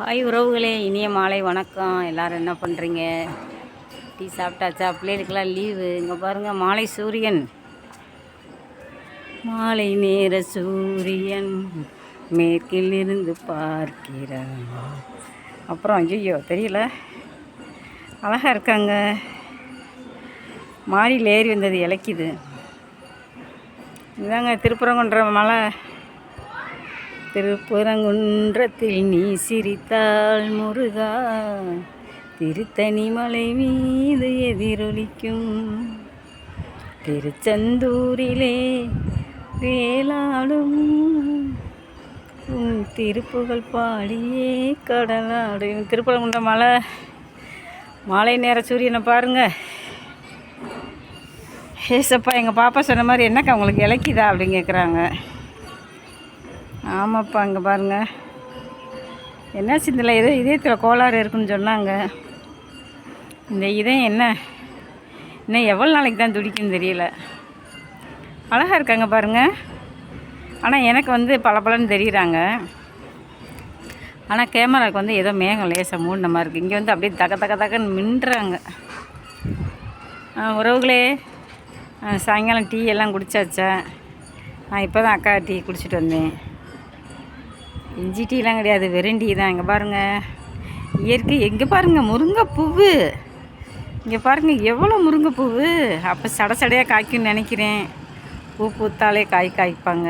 Hi உறவுகளே இனிய மாலை வணக்கம். எல்லாரும் என்ன பண்ணுறீங்க டீ சாப்பிட்டாச்சா? பிள்ளைகளுக்கெல்லாம் லீவு. இங்கே பாருங்கள் மாலை சூரியன். மாலை நேர சூரியன் மேற்கில் இருந்து பார்க்கிறான் அப்புறம் ஐயோ தெரியல. அழகாக இருக்காங்க. மாடியில் ஏறி வந்தது இலக்கிது. இதாங்க திருப்பரங்குன்ற மலை. திருப்புறங்குன்றத்தில் நீ சிரித்தாள் முருகா. திருத்தணி மலை மீது எதிரொலிக்கும் திருச்செந்தூரிலே வேளாடும் உன் திருப்புகழ் பாடியே கடலாடும் திருப்பரங்குன்ற மலை மாலை நேர சூரியனை பாருங்கள் ஏசப்பா எங்கள் பாப்பா சொன்ன மாதிரி என்னக்கா உங்களுக்கு இலக்கிதா அப்படின்னு கேட்குறாங்க ஆமாப்பா அங்கே பாருங்க. என்ன சிந்தில் இதே இதயத்தில் கோளாறு இருக்குன்னு சொன்னாங்க. இந்த இதயம் என்ன? இன்னும் எவ்வளோ நாளைக்கு தான் துடிக்குன்னு தெரியல. அழகாக இருக்காங்க பாருங்கள் ஆனால் எனக்கு வந்து பளபளன்னு தெரிகிறாங்க ஆனால் கேமராவுக்கு வந்து ஏதோ மேகம் லேசாக மூடின மாதிரி இருக்குது இங்கே வந்து அப்படியே தக தக தகன்னு மின்றாங்க உறவுகளே சாயங்காலம் டீ எல்லாம் குடிச்சாச்சா? நான் இப்போ தான் அக்கா டீ குடிச்சிட்டு வந்தேன். இஞ்சி டீலாம் கிடையாது வெறும் டீ தான். இங்கே பாருங்கள் இயற்கை எங்கே பாருங்கள் முருங்கைப்பூவு. இங்கே பாருங்கள் எவ்வளோ முருங்கைப்பூவு. அப்போ சட சடையாக காய்க்கும்னு நினைக்கிறேன். பூ பூத்தாலே காய் காய்ப்பாங்க.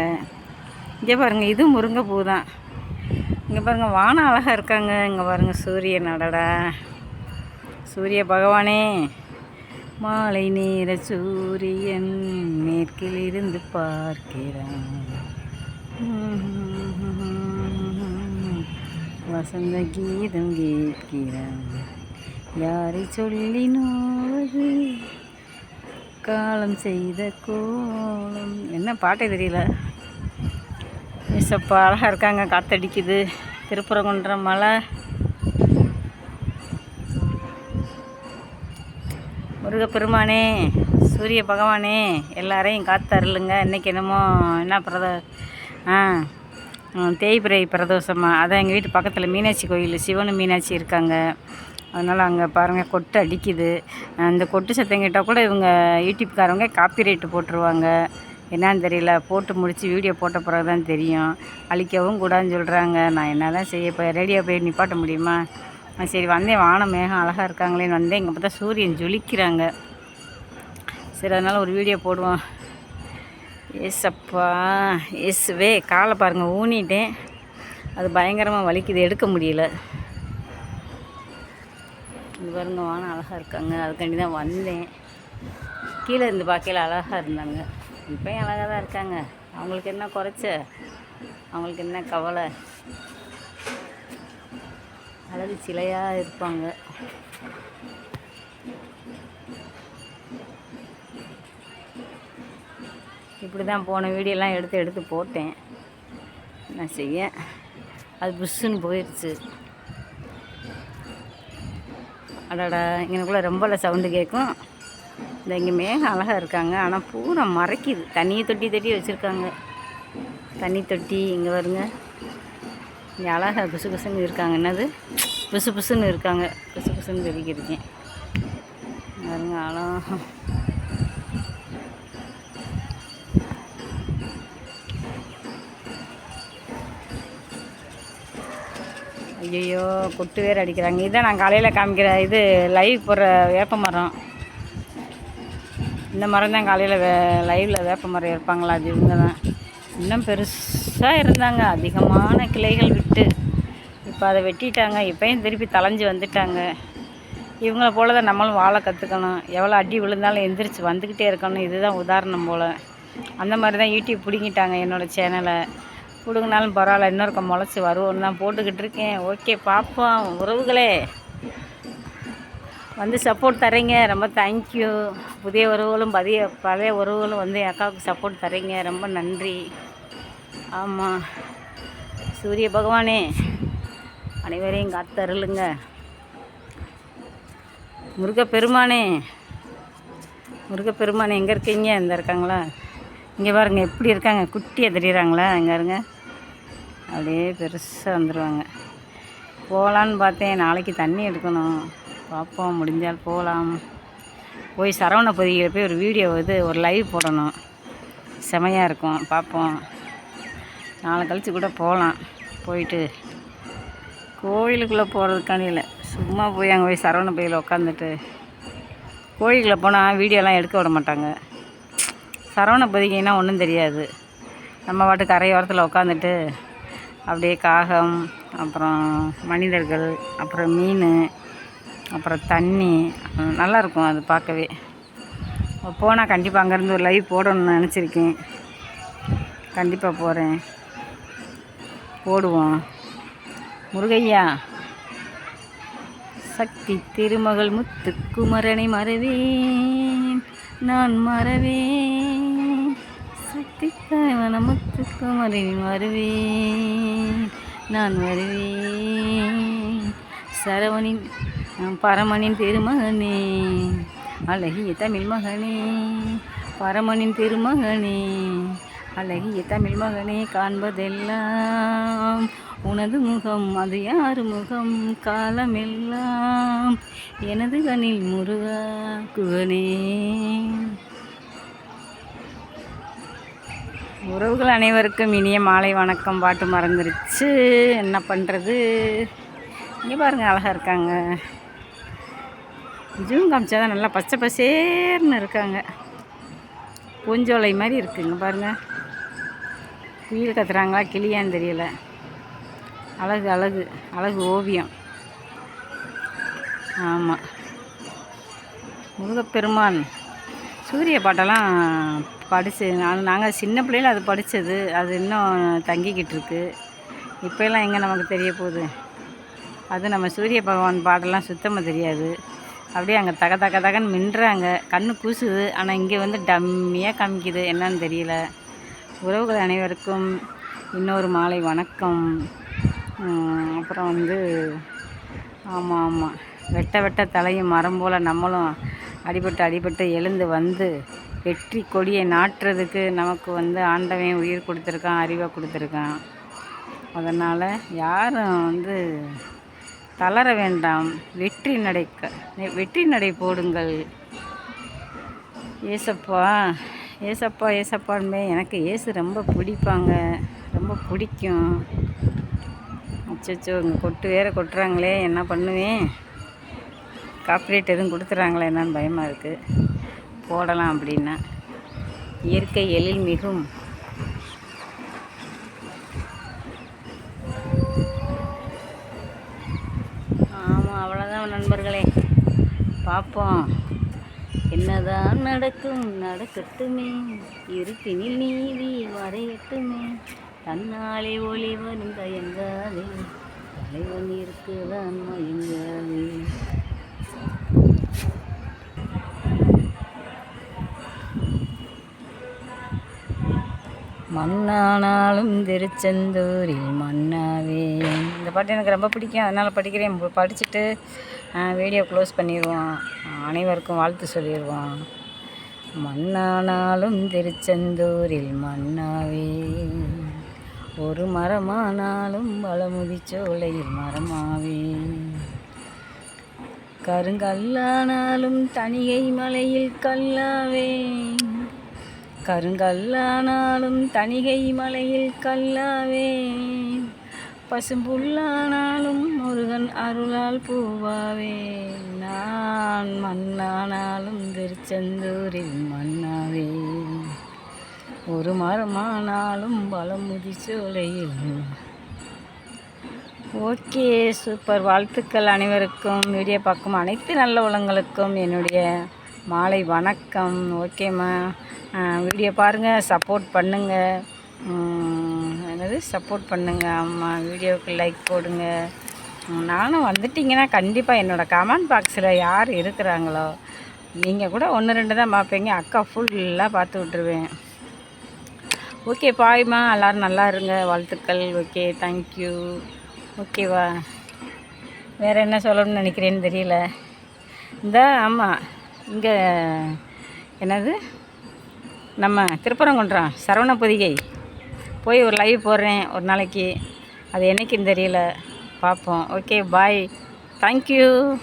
இங்கே பாருங்கள் இது முருங்கைப்பூ தான். இங்கே பாருங்கள் வானம் அழகாக இருக்காங்க. இங்கே பாருங்கள் சூரியன் அடடா. சூரிய பகவானே. மாலை நேர சூரியன் மேற்கில் இருந்து பார்க்கிறான். வசந்த கீதம் கேட்கிறான். யாரை சொல்லி நோவது காலம் செய்த கோலம். என்ன பாட்டே தெரியல. ஏசப்பா அழகாக இருக்காங்க. காத்தடிக்குது. திருப்புறங்குன்ற மலை. முருகப்பெருமானே சூரிய பகவானே எல்லாரையும் காத்தருளுங்க. இன்றைக்கி என்னமோ என்ன பிரத ஆ தேய்பிரை பிரதோஷமாக அதான் எங்கள் வீட்டு பக்கத்தில் மீனாட்சி கோயில் சிவனு மீனாட்சி இருக்காங்க. அதனால் அங்கே பாருங்கள் கொட்டு அடிக்குது. அந்த கொட்டு சத்தம் கேட்டால் கூட இவங்க யூடியூப்காரவங்க காப்பி ரேட்டு போட்டுருவாங்க. என்னன்னு தெரியல. போட்டு முடித்து வீடியோ போட்ட பிறகு தான் தெரியும். அழிக்கவும் கூடாதுன்னு சொல்கிறாங்க நான் என்ன தான் செய்ய இப்போ ரேடியோ போய் நிப்பாட்ட முடியுமா? சரி வந்தேன். வானம் மேகம் அழகாக இருக்காங்களேன்னு வந்தேன். இங்கே பார்த்தா சூரியன் ஜொலிக்கிறாங்க. சரி அதனால் ஒரு வீடியோ போடுவோம். ஏசப்பா ஏசுவே காலை பாருங்கள் ஊனிட்டேன். அது பயங்கரமாக வலிக்குது எடுக்க முடியல. இது பாருங்க வானம் அழகாக இருக்காங்க. அதுக்காண்டி தான் வந்தேன். கீழே இருந்து பார்க்கையில் அழகாக இருந்தாங்க. இப்போயும் அழகாக தான் இருக்காங்க. அவங்களுக்கு என்ன குறைச்ச? அவங்களுக்கு என்ன கவலை? அழகு சிலையாக இருப்பாங்க. இப்படி தான் போன வீடியோலாம் எடுத்து எடுத்து போட்டேன். என்ன செய்ய? அது புஷ்ஷுன்னு போயிடுச்சு அடாடா இங்கனக்குள்ளே ரொம்பல சவுண்டு கேட்கும் இந்த இங்கே மேகம் அழகாக இருக்காங்க. ஆனால் பூரா மறைக்குது. தண்ணியை தொட்டி தொட்டி வச்சுருக்காங்க. தண்ணி தொட்டி இங்கே வருங்க. இங்கே அழகாக புசு புசுன்னு இருக்காங்க. என்னது? புசு புசுன்னு இருக்காங்க. புசு புசுன்னு தெரிவிக்கிறீங்க பாருங்க அழகாக ஐயோ கொட்டு வேறு அடிக்கிறாங்க. இதுதான் நான் காலையில் காமிக்கிற இது லைவ் போடுற வேப்ப மரம். இந்த மரம் தான் காலையில் வே லைவில் வேப்ப மரம் இருப்பாங்களா அது இவங்க தான். இன்னும் பெருசாக இருந்தாங்க. அதிகமான கிளைகள் விட்டு. இப்போ அதை வெட்டிட்டாங்க. இப்போயும் திருப்பி தலைஞ்சு வந்துட்டாங்க. இவங்கள போல தான் நம்மளும் வாழ கற்றுக்கணும் எவ்வளோ அடி விழுந்தாலும் எந்திரிச்சு வந்துக்கிட்டே இருக்கணும். இதுதான் உதாரணம் போல். அந்த மாதிரி தான் யூடியூப் பிடிங்கிட்டாங்க என்னோடய சேனலை பிடுங்கினாலும் பரவாயில்ல இன்னொருக்க முளைச்சி வருவோம் தான் போட்டுக்கிட்டு இருக்கேன். ஓகே பார்ப்போம். உறவுகளே வந்து சப்போர்ட் தரீங்க ரொம்ப தேங்க்யூ புதிய உறவுகளும் பதிய பழைய உறவுகளும் வந்து என் அக்காவுக்கு சப்போர்ட் தரீங்க ரொம்ப நன்றி. ஆமாம் சூரிய பகவானே அனைவரையும் காத்தருளுங்க. முருகப்பெருமானே முருகப்பெருமானே எங்கே இருக்கீங்க? இந்த இருக்காங்களா? இங்கே பாருங்க எப்படி இருக்காங்க? குட்டியாக தெரியுறாங்களா? இங்கே இருங்க அப்படியே பெருசாக வந்துடுவாங்க போகலான்னு பார்த்தேன். நாளைக்கு தண்ணி எடுக்கணும். பார்ப்போம் முடிஞ்சால் போகலாம் போய் சரவண பொதியில் போய் ஒரு வீடியோ இது ஒரு லைவ் போடணும். செமையாக இருக்கும். பார்ப்போம். நாளை கழித்து கூட போகலாம் போயிட்டு கோயிலுக்குள்ளே போகிறதுக்கான இல்லை. சும்மா போய் அங்கே போய் சரவண பொதியில் உட்காந்துட்டு கோயிலுக்குள்ளே போனால் வீடியோலாம் எடுக்க விட மாட்டாங்க. சரவண பொதிகைனா ஒன்றும் தெரியாது. நம்ம பாட்டு கரையோரத்தில் உட்காந்துட்டு அப்படியே காகம் அப்புறம் மனிதர்கள் அப்புறம் மீன் அப்புறம் தண்ணி நல்லாயிருக்கும் நல்லா இருக்கும் அது பார்க்கவே. போனால் கண்டிப்பாக அங்கேருந்து ஒரு லைவ் போடணும்னு நினச்சிருக்கேன். கண்டிப்பாக போகிறேன் போடுவோம். முருகையா சக்தி திருமகள் முத்துக்குமரனை மறவேன். நான் மறவேன். சக்தி தலைவன வருவேன் நான் வருவேன். சரவணின் பரமனின் திருமகனே அழகிய தமிழ் மகனே பரமனின் திருமகனே அழகிய தமிழ் மகனே காண்பதெல்லாம் உனது முகம் அது யார் முகம்? காலமெல்லாம் எனது கண்ணில் முருகா குகனே. உறவுகள் அனைவருக்கும் இனிய மாலை வணக்கம். பாட்டு மறந்துருச்சு. என்ன பண்ணுறது இங்கே பாருங்கள் அழகாக இருக்காங்க. ஜூம் காமிச்சா தான் நல்லா பச்சை பசேர்னு இருக்காங்க. பூஞ்சோலை மாதிரி இருக்குங்க பாருங்கள் குயில் கத்துறாங்களா கிளியான்னு தெரியல. அழகு அழகு அழகு ஓவியம். ஆமாம் முருகப்பெருமான். சூரிய பாட்டெல்லாம் படித்து நான் நாங்கள் சின்ன பிள்ளையில அது படித்தது அது இன்னும் தங்கிக்கிட்டு இருக்கு. இப்போல்லாம் எங்கே நமக்கு தெரிய போகுது? அது நம்ம சூரிய பகவான் பாட்டெல்லாம் சுத்தமாக தெரியாது. அப்படியே அங்கே தக தக தகன்னு மின்றாங்க கண்ணு கூசுது. ஆனால் இங்கே வந்து டம்மியாக காமிக்குது. என்னன்னு தெரியல. உறவுகள் அனைவருக்கும் இன்னொரு மாலை வணக்கம். அப்புறம் வந்து ஆமாம் ஆமாம் வெட்ட வெட்ட தலையும் மரம் போல் நம்மளும் அடிபட்டு அடிபட்டு எழுந்து வந்து வெற்றி கொடியை நாட்டுறதுக்கு நமக்கு வந்து ஆண்டவன் உயிர் கொடுத்துருக்கான் அறிவை கொடுத்துருக்கான். அதனால் யாரும் வந்து தளர வேண்டாம். வெற்றி நடைக்க வெற்றி நடை போடுங்கள். ஏசப்பா ஏசப்பா ஏசப்பான்மே எனக்கு ஏசு ரொம்ப பிடிப்பாங்க. ரொம்ப பிடிக்கும். அச்சோ இங்கே கொட்டு வேற கொட்டுறாங்களே என்ன பண்ணுவேன்? காப்பிரைட் எதுவும் கொடுத்துட்றாங்களா என்னன்னு பயமாக இருக்குது போடலாம் அப்படின்னா. இயற்கை எழில் மிகும். ஆமாம் அவ்வளோதான் நண்பர்களே. பார்ப்போம். என்னதான் நடக்கும் நடக்கட்டுமே. இருப்பினில் நீதி வரையட்டுமே. தன்னாலே ஒளி வரும் தயங்காதே. தலைவன் இருக்குதான் மயங்காதே. மண்ணானாலும் திருச்செந்தூரில் மண்ணாவே இந்த பாட்டு எனக்கு ரொம்ப பிடிக்கும். அதனால் படிக்கிறேன். படிச்சுட்டு வீடியோ க்ளோஸ் பண்ணிடுவோம். அனைவருக்கும் வாழ்த்து சொல்லிடுவோம். மண்ணானாலும் திருச்செந்தூரில் மண்ணாவே ஒரு மரமானாலும் வளமுதி சோலையில் மரமாவே கருங்கல்லானாலும் தனிகை மலையில் கல்லாவே கருங்கல்லானாலும் தணிகை மலையில் கல்லாவே. பசும்புல்லானாலும் முருகன் அருளால் பூவாவே. நான் மண்ணானாலும் திருச்செந்தூரில் மண்ணாவே. ஒரு மரமானாலும் பலமுதி சோலையில். Okay super. வாழ்த்துக்கள் அனைவருக்கும். வீடியோ பார்க்கும் அனைத்து நல்ல உள்ளங்களுக்கும் என்னுடைய மாலை வணக்கம். ஓகேம்மா வீடியோ பாருங்கள் சப்போர்ட் பண்ணுங்கள் என்னது? சப்போர்ட் பண்ணுங்கள் ஆமாம் வீடியோவுக்கு லைக் போடுங்க. நானும் வந்துட்டிங்கன்னா கண்டிப்பாக என்னோடய கமெண்ட் பாக்ஸில் யார் இருக்கிறாங்களோ நீங்கள் கூட ஒன்று ரெண்டு தான் பார்ப்பீங்க. அக்கா ஃபுல்லாக பார்த்து விட்ருவேன் ஓகே பாய்மா எல்லோரும் நல்லா இருங்க. வாழ்த்துக்கள். ஓகே தேங்க்யூ ஓகேவா வேறு என்ன சொல்லணும்னு நினைக்கிறேன்னு தெரியல. இந்த ஆமாம் இங்கே என்னது? நம்ம திருப்பரங்குன்றம் சரவண பொதிகை போய் ஒரு லைவ் போடுறேன் ஒரு நாளைக்கு. அது என்றைக்குன்னு தெரியல. பார்ப்போம். Okay bye thank you